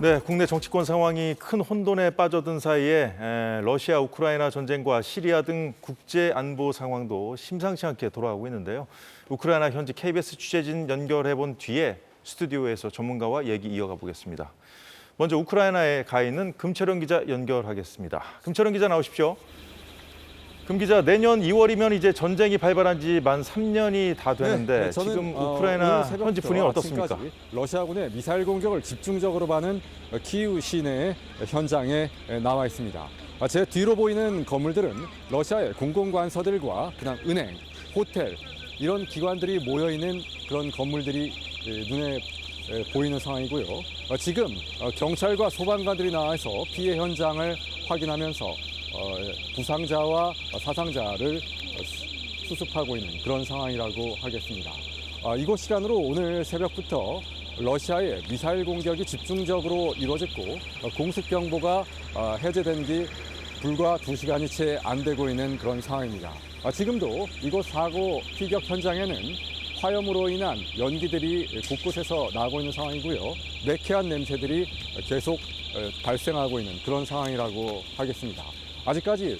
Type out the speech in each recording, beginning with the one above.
네, 국내 정치권 상황이 큰 혼돈에 빠져든 사이에 에, 러시아 우크라이나 전쟁과 시리아 등 국제 안보 상황도 심상치 않게 돌아가고 있는데요. 우크라이나 현지 KBS 취재진 연결해 본 뒤에 스튜디오에서 전문가와 얘기 이어가 보겠습니다. 먼저 우크라이나에 가 있는 금철영 기자 연결하겠습니다. 금철영 기자 나오십시오. 금 기자 내년 2월이면 이제 전쟁이 발발한 지 만 3년이 다 되는데 네, 저는, 지금 어, 우크라이나 새벽부터 현지 분위기는 어떻습니까? 러시아군의 미사일 공격을 집중적으로 받는 키이우 시내 현장에 나와 있습니다. 아, 제 뒤로 보이는 건물들은 러시아의 공공관서들과 그다음 은행, 호텔 이런 기관들이 모여 있는 그런 건물들이 예, 눈에 예, 보이는 상황이고요. 어, 지금 어, 경찰과 소방관들이 나와서 피해 현장을 확인하면서 어, 부상자와 사상자를 어, 수- 수습하고 있는 그런 상황이라고 하겠습니다. 아, 이곳 시간으로 오늘 새벽부터 러시아의 미사일 공격이 집중적으로 이루어졌고 어, 공습 경보가 아, 해제된 뒤 불과 두 시간이 채 안 되고 있는 그런 상황입니다. 아, 지금도 이곳 사고 피격 현장에는 화염으로 인한 연기들이 곳곳에서 나고 있는 상황이고요. 매캐한 냄새들이 계속 어, 발생하고 있는 그런 상황이라고 하겠습니다. 아직까지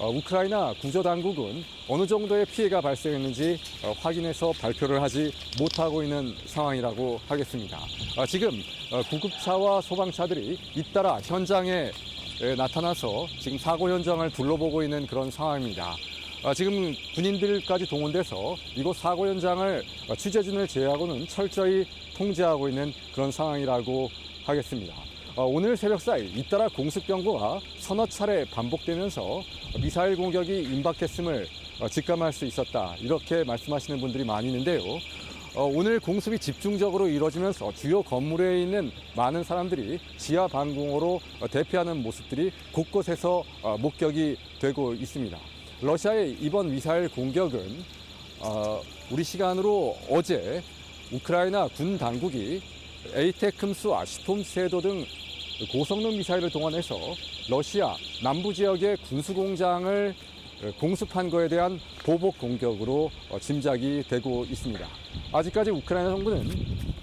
어, 우크라이나 구조 당국은 어느 정도의 피해가 발생했는지 어, 확인해서 발표를 하지 못하고 있는 상황이라고 하겠습니다. 아, 지금 어, 구급차와 소방차들이 잇따라 현장에 에, 나타나서 지금 사고 현장을 둘러보고 있는 그런 상황입니다. 아, 지금 군인들까지 동원돼서 이곳 사고 현장을 어, 취재진을 제외하고는 철저히 통제하고 있는 그런 상황이라고 하겠습니다. 어, 오늘 새벽 사이 잇따라 공습 경보가 서너 차례 반복되면서 미사일 공격이 임박했음을 어, 직감할 수 있었다 이렇게 말씀하시는 분들이 많이 있는데요. 어, 오늘 공습이 집중적으로 이루어지면서 주요 건물에 있는 많은 사람들이 지하 방공호로 어, 대피하는 모습들이 곳곳에서 어, 목격이 되고 있습니다. 러시아의 이번 미사일 공격은 어, 우리 시간으로 어제 우크라이나 군 당국이 에이테크임스와 시톰세도 등 고성능 미사일을 동원해서 러시아 남부 지역의 군수 공장을 공습한 거에 대한 보복 공격으로 어, 짐작이 되고 있습니다. 아직까지 우크라이나 정부는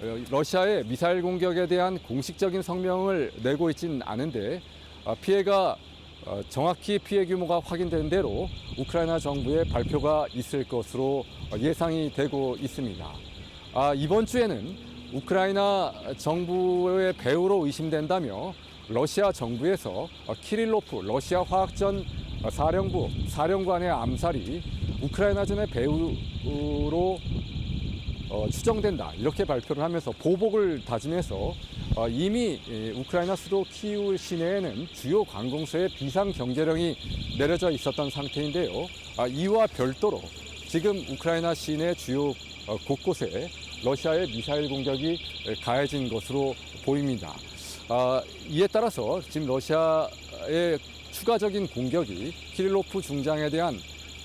어, 러시아의 미사일 공격에 대한 공식적인 성명을 내고 있지는 않은데 어, 피해가 어, 정확히 피해 규모가 확인된 대로 우크라이나 정부의 발표가 있을 것으로 어, 예상이 되고 있습니다. 아, 이번 주에는 우크라이나 정부의 배후로 의심된다며 러시아 정부에서 어, 키릴로프 러시아 화학전 어, 사령부 사령관의 암살이 우크라이나전의 배후로 어, 추정된다 이렇게 발표를 하면서 보복을 다짐해서 어, 이미 예, 우크라이나 수도 키우 시내에는 주요 관공서에 비상 경계령이 내려져 있었던 상태인데요. 아, 이와 별도로 지금 우크라이나 시내 주요 어, 곳곳에 러시아의 미사일 공격이 에, 가해진 것으로 보입니다. 아, 이에 따라서 지금 러시아의 추가적인 공격이 키릴로프 중장에 대한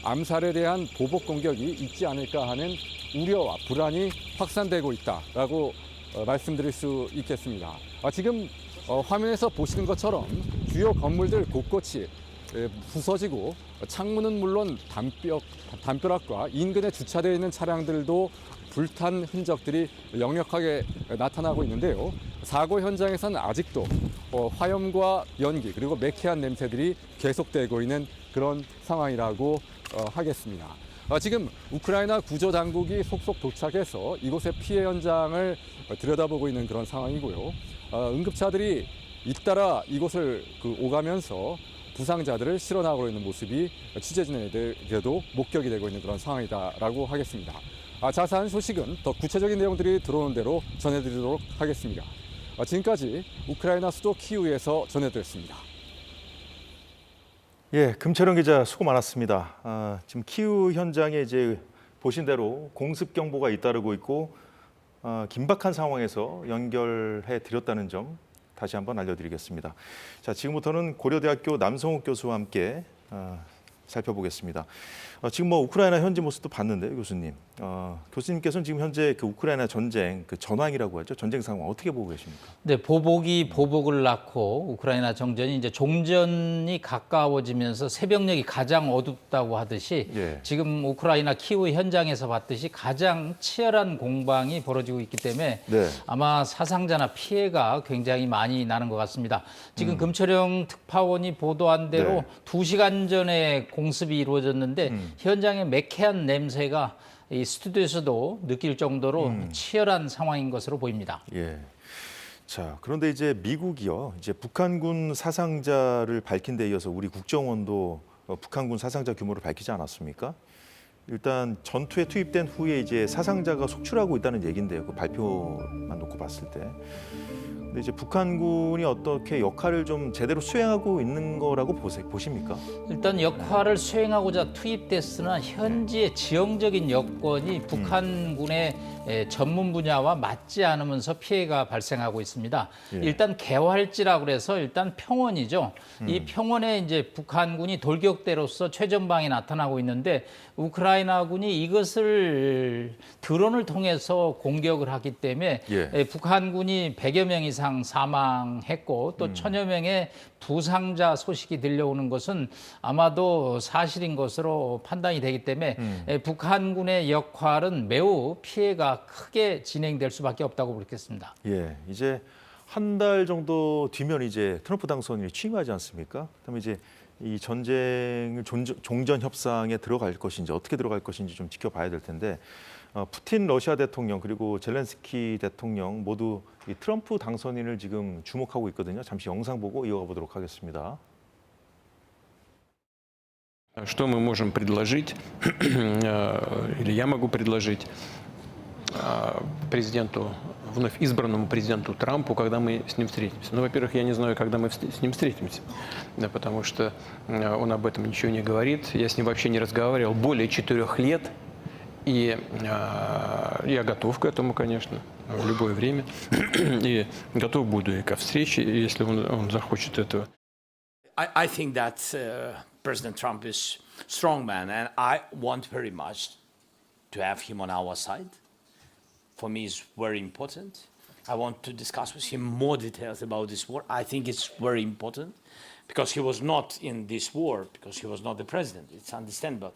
암살에 대한 보복 공격이 있지 않을까 하는 우려와 불안이 확산되고 있다라고 어, 말씀드릴 수 있겠습니다. 아, 지금 어, 화면에서 보시는 것처럼 주요 건물들 곳곳이 예, 부서지고 창문은 물론 담벼, 담벼락과 인근에 주차되어 있는 차량들도 불탄 흔적들이 역력하게 나타나고 있는데요. 사고 현장에서는 아직도 어, 화염과 연기 그리고 매캐한 냄새들이 계속되고 있는 그런 상황이라고 어, 하겠습니다. 아, 지금 우크라이나 구조 당국이 속속 도착해서 이곳의 피해 현장을 어, 들여다보고 있는 그런 상황이고요. 어, 응급차들이 잇따라 이곳을 그 오가면서 부상자들을 실어 나가고 있는 모습이 취재진에게도 목격이 되고 있는 그런 상황이다라고 하겠습니다. 아, 자세한 소식은 더 구체적인 내용들이 들어오는 대로 전해드리도록 하겠습니다. 아, 지금까지 우크라이나 수도 키우에서 전해드렸습니다. 예, 금철영 기자 수고 많았습니다. 아, 지금 키우 현장에 이제 보신 대로 공습 경보가 잇따르고 있고 아, 긴박한 상황에서 연결해 드렸다는 점 다시 한번 알려드리겠습니다. 자, 지금부터는 고려대학교 남성욱 교수와 함께 아, 살펴보겠습니다. 어, 지금 뭐 우크라이나 현지 모습도 봤는데요, 교수님. 어, 교수님께서는 지금 현재 그 우크라이나 전쟁 그 전황이라고 하죠. 전쟁 상황 어떻게 보고 계십니까? 네, 보복이 보복을 낳고 우크라이나 정전이 이제 종전이 가까워지면서 새벽녘이 가장 어둡다고 하듯이 예. 지금 우크라이나 키우 현장에서 봤듯이 가장 치열한 공방이 벌어지고 있기 때문에 네. 아마 사상자나 피해가 굉장히 많이 나는 것 같습니다. 지금 금철영 특파원이 보도한 대로 음. 네. 두 시간 전에 공습이 이루어졌는데 음. 현장에 매캐한 냄새가 이 스튜디오에서도 느낄 정도로 음. 치열한 상황인 것으로 보입니다. 예. 자, 그런데 이제 미국이요. 이제 북한군 사상자를 밝힌 데 이어서 우리 국정원도 어, 북한군 사상자 규모를 밝히지 않았습니까? 일단 전투에 투입된 후에 이제 사상자가 속출하고 있다는 얘긴데요. 그 발표만 놓고 봤을 때. 근데 이제 북한군이 어떻게 역할을 좀 제대로 수행하고 있는 거라고 보세, 보십니까? 일단 역할을 수행하고자 투입됐으나 현지의 지형적인 여건이 북한군의 에, 전문 분야와 맞지 않으면서 피해가 발생하고 있습니다. 예. 일단 개활지라고 그래서 일단 평원이죠. 이 평원에 이제 북한군이 돌격대로서 최전방에 나타나고 있는데 우크라이나군이 이것을 드론을 통해서 공격을 하기 때문에 예. 에, 북한군이 100여 명 이상 사망했고 또 천여 명의 부상자 소식이 들려오는 것은 아마도 사실인 것으로 판단이 되기 때문에 에, 북한군의 역할은 매우 피해가 크게 진행될 수밖에 없다고 보겠습니다. 예, 이제 한 달 정도 뒤면 이제 트럼프 당선인이 취임하지 않습니까? 그다음에 이제 이 종전, 종전 협상에 들어갈 것인지 어떻게 들어갈 것인지 좀 지켜봐야 될 텐데 어, 푸틴 러시아 대통령 그리고 젤렌스키 대통령 모두 이 트럼프 당선인을 지금 주목하고 있거든요. 잠시 영상 보고 이어가 보도록 하겠습니다. Что мы можем предложить, э, или я могу предложить э, президенту, вновь избранному президенту Трампу, когда мы с ним встретимся? Ну, во-первых, я не знаю, когда мы вст- с ним встретимся, да, потому что э, он об этом ничего не говорит. Я с ним вообще не разговаривал более четырех лет, и э, я готов к этому, конечно, в любое время, и готов буду и ко встрече, если он, он захочет этого. I, I think that uh, President Trump is strong man, and I want very much to have him on our side. For me, it's very important. I want to discuss with him more details about this war. I think it's very important because he was not in this war because he was not the president. It's understandable.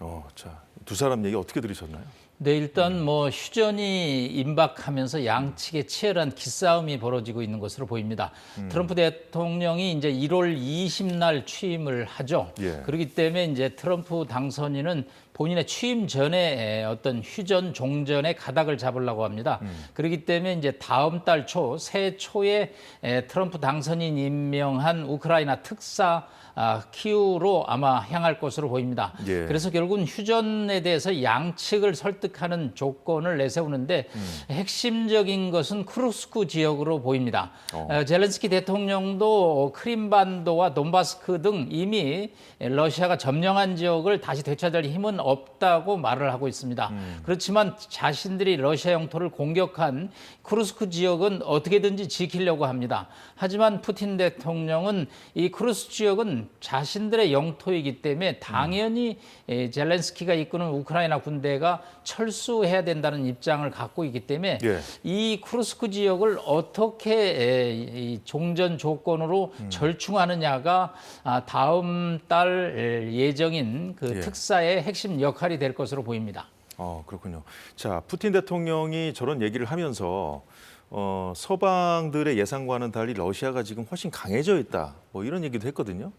어, 자, 두 사람 얘기 어떻게 들으셨나요? 네, 일단 뭐 휴전이 임박하면서 양측의 치열한 기싸움이 벌어지고 있는 것으로 보입니다. 트럼프 대통령이 이제 1월 20날 취임을 하죠. 예. 그렇기 때문에 이제 트럼프 당선인은 본인의 취임 전에 에, 어떤 휴전 종전의 가닥을 잡으려고 합니다. 그렇기 때문에 이제 다음 달 초, 새해 초에 에, 트럼프 당선인 임명한 우크라이나 특사 아, 키우로 아마 향할 것으로 보입니다. 예. 그래서 결국은 휴전에 대해서 양측을 설득하는 조건을 내세우는데 핵심적인 것은 크루스크 지역으로 보입니다. 어, 젤렌스키 대통령도 크림반도와 돈바스크 등 이미 러시아가 점령한 지역을 다시 되찾을 힘은 없다고 말을 하고 있습니다. 그렇지만 자신들이 러시아 영토를 공격한 크루스크 지역은 어떻게든지 지키려고 합니다. 하지만 푸틴 대통령은 이 크루스 지역은 자신들의 영토이기 때문에 당연히 에, 젤렌스키가 이끄는 우크라이나 군대가 철수해야 된다는 입장을 갖고 있기 때문에 예. 이 크루스크 지역을 어떻게 에, 이 종전 조건으로 절충하느냐가 아, 다음 달 에, 예정인 그 예. 특사의 핵심 역할이 될 것으로 보입니다. 어, 그렇군요. 자, 푸틴 대통령이 저런 얘기를 하면서 어, 서방들의 예상과는 달리 러시아가 지금 훨씬 강해져 있다. 뭐 이런 얘기도 했거든요.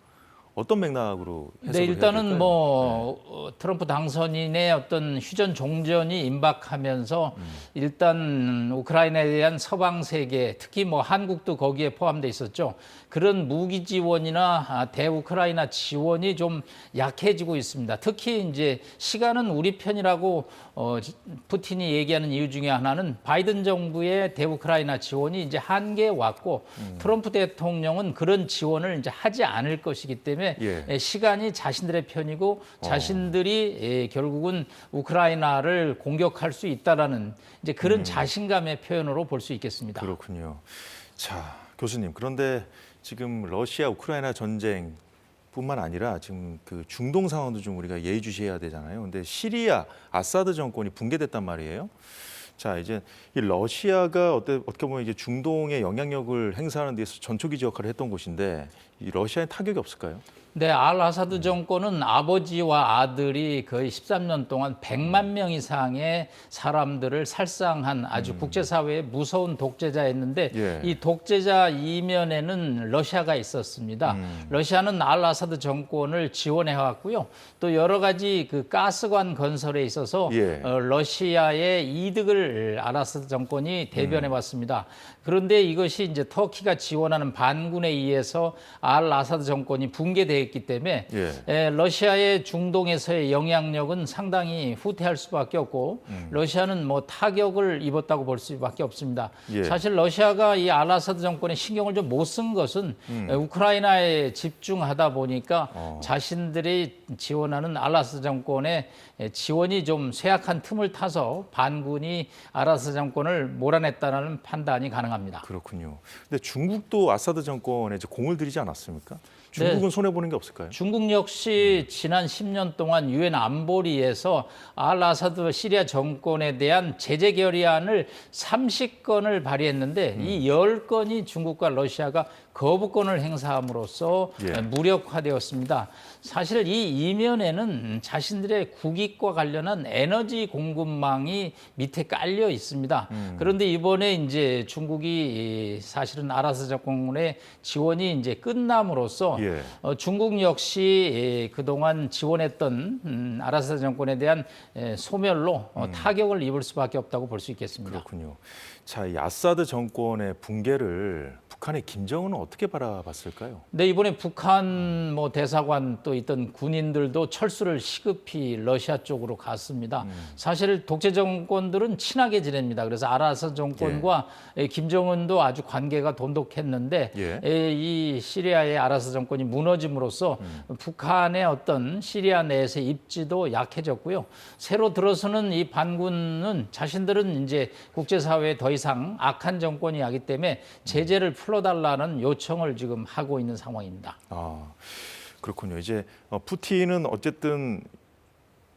어떤 맥락으로 해석을 네, 일단은? 뭐 어, 트럼프 당선인의 어떤 휴전 종전이 임박하면서 음. 일단 우크라이나에 대한 서방 세계, 특히 뭐 한국도 거기에 포함돼 있었죠. 그런 무기 지원이나 아, 대우크라이나 지원이 좀 약해지고 있습니다. 특히 이제 시간은 우리 편이라고 어, 지- 푸틴이 얘기하는 이유 중에 하나는 바이든 정부의 대우크라이나 지원이 이제 한계에 왔고 음. 트럼프 대통령은 그런 지원을 이제 하지 않을 것이기 때문에 예. 에, 시간이 자신들의 편이고 자신들이 에, 결국은 우크라이나를 공격할 수 있다라는 이제 그런 자신감의 표현으로 볼 수 있겠습니다. 그렇군요. 자, 교수님. 그런데 지금 러시아 우크라이나 전쟁 뿐만 아니라 지금 그 중동 상황도 좀 우리가 예의주시해야 되잖아요. 근데 시리아 아사드 정권이 붕괴됐단 말이에요. 자 이제 이 러시아가 어때, 어떻게 보면 이제 중동의 영향력을 행사하는 데서 전초기지 역할을 했던 곳인데 이 러시아에 타격이 없을까요? 네, 알 아사드 정권은 아버지와 아들이 거의 13년 동안 100만 명 이상의 사람들을 살상한 아주 국제사회의 무서운 독재자였는데 예. 이 독재자 이면에는 러시아가 있었습니다. 러시아는 알 아사드 정권을 지원해 왔고요. 또 여러 가지 그 가스관 건설에 있어서 예. 어, 러시아의 이득을 알 아사드 정권이 대변해 왔습니다. 그런데 이것이 이제 터키가 지원하는 반군에 의해서 알 아사드 정권이 붕괴되었기 때문에 예. 에, 러시아의 중동에서의 영향력은 상당히 후퇴할 수밖에 없고 러시아는 뭐 타격을 입었다고 볼 수밖에 없습니다. 예. 사실 러시아가 이 알 아사드 정권에 신경을 좀 못 쓴 것은 에, 우크라이나에 집중하다 보니까 자신들이 지원하는 알 아사드 정권의 에, 지원이 좀 쇠약한 틈을 타서 반군이 알 아사드 정권을 몰아냈다는 판단이 가능합니다. 그렇군요. 근데 중국도 아사드 정권에 공을 들이지 않았 습니까? 중국은 손해 보는 게 없을까요? 중국 역시 지난 10년 동안 유엔 안보리에서 알 아사드 시리아 정권에 대한 제재 결의안을 30건을 발의했는데 이 10건이 중국과 러시아가 거부권을 행사함으로써 예. 무력화되었습니다. 사실 이 이면에는 자신들의 국익과 관련한 에너지 공급망이 밑에 깔려 있습니다. 그런데 이번에 이제 중국이 사실은 아라스 정권의 지원이 이제 끝남으로써 예. 어, 중국 역시 예, 그동안 지원했던 음, 아라스 정권에 대한 예, 소멸로 어, 타격을 입을 수밖에 없다고 볼 수 있겠습니다. 그렇군요. 자, 이 아사드 정권의 붕괴를 북한의 김정은은 어떻게 바라봤을까요? 네, 이번에 북한 뭐 대사관 또 있던 군인들도 철수를 시급히 러시아 쪽으로 갔습니다. 사실 독재 정권들은 친하게 지냅니다. 그래서 아라사 정권과 에, 김정은도 아주 관계가 돈독했는데 예. 에, 이 시리아의 아라사 정권이 무너짐으로써 북한의 어떤 시리아 내에서의 입지도 약해졌고요. 새로 들어서는 이 반군은 자신들은 이제 국제사회에 더 이상 악한 정권이 하기 때문에 제재를 풀어달라는 요청을 지금 하고 있는 상황입니다. 아, 그렇군요. 이제 어, 푸틴은 어쨌든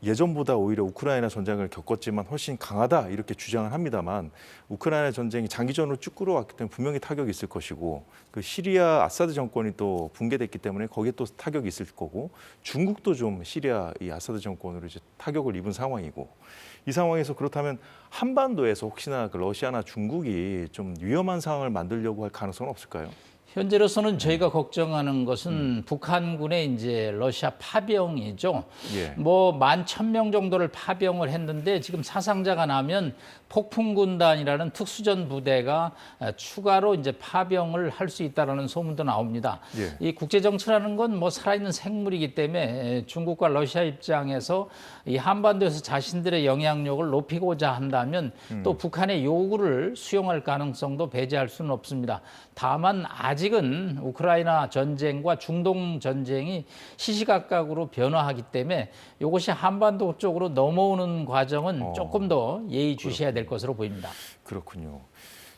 예전보다 오히려 우크라이나 전쟁을 겪었지만 훨씬 강하다 이렇게 주장을 합니다만 우크라이나 전쟁이 장기전으로 쭉 끌어왔기 때문에 분명히 타격이 있을 것이고 그 시리아 아사드 정권이 또 붕괴됐기 때문에 거기에 또 타격이 있을 거고 중국도 좀 시리아 이 아사드 정권으로 이제 타격을 입은 상황이고 이 상황에서 그렇다면 한반도에서 혹시나 그 러시아나 중국이 좀 위험한 상황을 만들려고 할 가능성은 없을까요? 현재로서는 저희가 걱정하는 것은 북한군의 이제 러시아 파병이죠. 예. 뭐만 천 명 정도를 파병을 했는데 지금 사상자가 나면 폭풍군단이라는 특수전 부대가 아, 추가로 이제 파병을 할 수 있다라는 소문도 나옵니다. 예. 이 국제 정치라는 건 뭐 살아있는 생물이기 때문에 중국과 러시아 입장에서 이 한반도에서 자신들의 영향력을 높이고자 한다면 또 북한의 요구를 수용할 가능성도 배제할 수는 없습니다. 다만 아직 은 우크라이나 전쟁과 중동 전쟁이 시시각각으로 변화하기 때문에 이것이 한반도 쪽으로 넘어오는 과정은 어. 조금 더 예의주시해야 될 것으로 보입니다. 그렇군요.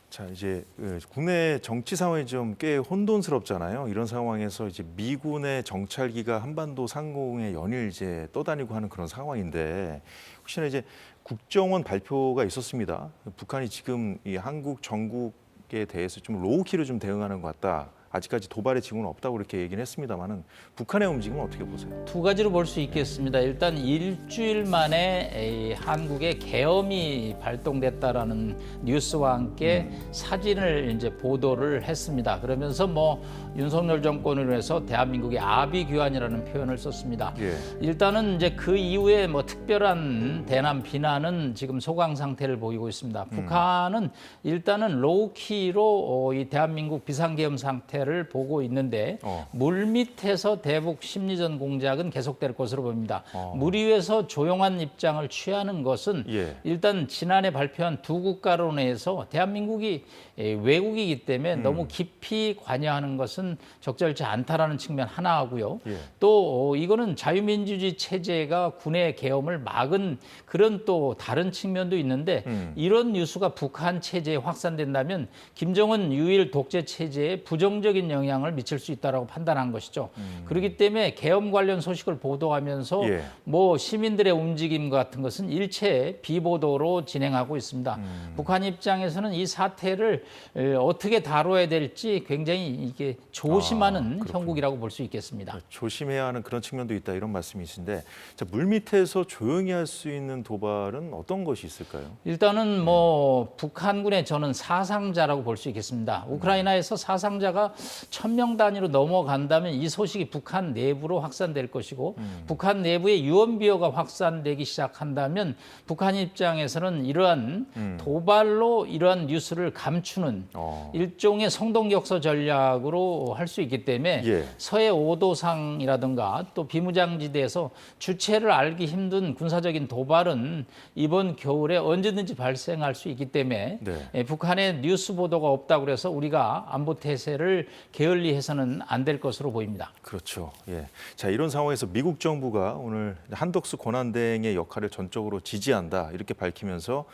자 이제 그 국내 정치 상황이 좀 꽤 혼돈스럽잖아요. 이런 상황에서 이제 미군의 정찰기가 한반도 상공에 연일 이제 떠다니고 하는 그런 상황인데 혹시나 이제 국정원 발표가 있었습니다. 북한이 지금 이 한국 정국 에 대해서 좀 로우키로 좀 대응하는 것 같다. 아직까지 도발의 징후는 없다고 이렇게 얘기는 했습습니다만은 북한의 움직임은 어떻게 보세요? 두 가지로 볼 수 있겠습니다. 일단 일주일 만에 이 한국에 계엄이 발동됐다라는 뉴스와 함께 사진을 이제 보도를 했습니다. 그러면서 뭐 윤석열 정권을 위해서 대한민국의 아비규환이라는 표현을 썼습니다. 예. 일단은 이제 그 이후에 뭐 특별한 대남 비난은 지금 소강 상태를 보이고 있습니다. 북한은 일단은 로우키로 어, 이 대한민국 비상계엄 상태를 보고 있는데 어. 물 밑에서 대북 심리전 공작은 계속될 것으로 봅니다. 어. 물 위에서 조용한 입장을 취하는 것은 예. 일단 지난해 발표한 두 국가론에서 대한민국이 에, 외국이기 때문에 음. 너무 깊이 관여하는 것은 적절치 않다라는 측면 하나 하고요. 예. 또 어, 이거는 자유민주주의 체제가 군의 계엄을 막은 그런 또 다른 측면도 있는데 음. 이런 뉴스가 북한 체제에 확산된다면 김정은 유일 독재 체제에 부정적 부정적인 영향을 미칠 수 있다라고 판단한 것이죠. 그렇기 때문에 계엄 관련 소식을 보도하면서 예. 뭐 시민들의 움직임 같은 것은 일체 비보도로 진행하고 있습니다. 북한 입장에서는 이 사태를 에, 어떻게 다뤄야 될지 굉장히 이게 조심하는 형국이라고 볼 수 있겠습니다. 조심해야 하는 그런 측면도 있다 이런 말씀이신데 자, 물 밑에서 조용히 할 수 있는 도발은 어떤 것이 있을까요? 일단은 뭐 북한군의 저는 사상자라고 볼 수 있겠습니다. 우크라이나에서 사상자가 천 명 단위로 넘어간다면 이 소식이 북한 내부로 확산될 것이고 북한 내부에 유언비어가 확산되기 시작한다면 북한 입장에서는 이러한 도발로 이러한 뉴스를 감추는 어. 일종의 성동격서 전략으로 할 수 있기 때문에 예. 서해 오도상이라든가 또 비무장지대에서 주체를 알기 힘든 군사적인 도발은 이번 겨울에 언제든지 발생할 수 있기 때문에 네. 예, 북한의 뉴스 보도가 없다고 그래서 우리가 안보 태세를 게을리 해서는 안 될 것으로 보입니다. 그렇죠. 예. 자 이런 상황에서 미국 정부가 오늘 한덕수 권한대행의 역할을 전적으로 지지한다 이렇게 밝히면서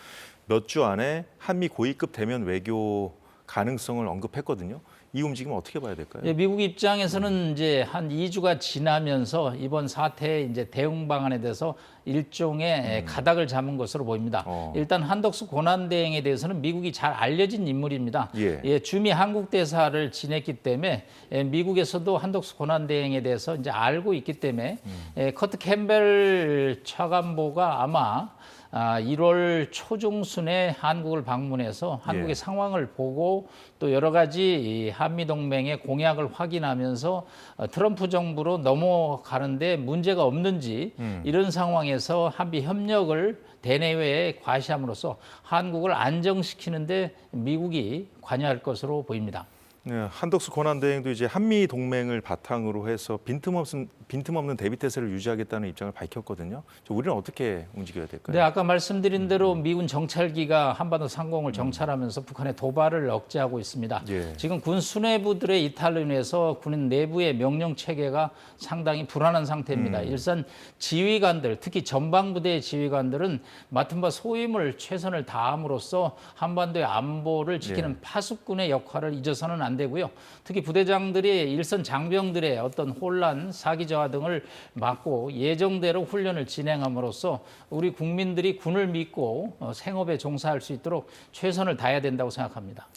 몇 주 안에 한미 고위급 대면 외교 가능성을 언급했거든요. 이 움직임은 어떻게 봐야 될까요? 예, 미국 입장에서는 이제 한 2주가 지나면서 이번 사태의 이제 대응 방안에 대해서 일종의 예, 가닥을 잡은 것으로 보입니다. 어. 일단 한덕수 고난대행에 대해서는 미국이 잘 알려진 인물입니다. 예. 주미 한국 대사를 지냈기 때문에 예, 미국에서도 한덕수 고난대행에 대해서 이제 알고 있기 때문에 예, 커트 캠벨 차관보가 아마 아, 1월 초중순에 한국을 방문해서 한국의 예. 상황을 보고 또 여러 가지 이 한미 동맹의 공약을 확인하면서 어, 트럼프 정부로 넘어가는데 문제가 없는지 이런 상황에서 한미 협력을 대내외에 과시함으로써 한국을 안정시키는데 미국이 관여할 것으로 보입니다. 네, 한덕수 권한대행도 이제 한미 동맹을 바탕으로 해서 빈틈없는 빈틈없는 대비 태세를 유지하겠다는 입장을 밝혔거든요. 저 우리는 어떻게 움직여야 될까요? 네, 아까 말씀드린 대로 미군 정찰기가 한반도 상공을 정찰하면서 북한의 도발을 억제하고 있습니다. 예. 지금 군 수뇌부들의 이탈로 인해서 군 내부의 명령 체계가 상당히 불안한 상태입니다. 일단 지휘관들, 특히 전방부대의 지휘관들은 맡은 바 소임을 최선을 다함으로써 한반도의 안보를 지키는 예. 파수꾼의 역할을 잊어서는 안 되고요. 특히 부대장들이 일선 장병들의 어떤 혼란, 사기 저하 등을 막고 예정대로 훈련을 진행함으로써 우리 국민들이 군을 믿고 어, 생업에 종사할 수 있도록 최선을 다해야 된다고 생각합니다.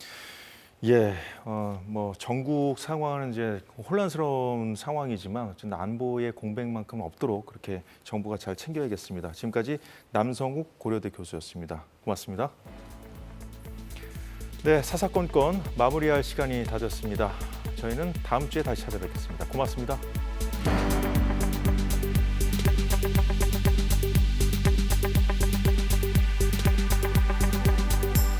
예, 어, 뭐 전국 상황은 이제 혼란스러운 상황이지만 안보의 공백만큼 없도록 그렇게 정부가 잘 챙겨야겠습니다. 지금까지 남성욱 고려대 교수였습니다. 고맙습니다. 네, 사사건건 마무리할 시간이 다 됐습니다. 저희는 다음 주에 다시 찾아뵙겠습니다. 고맙습니다.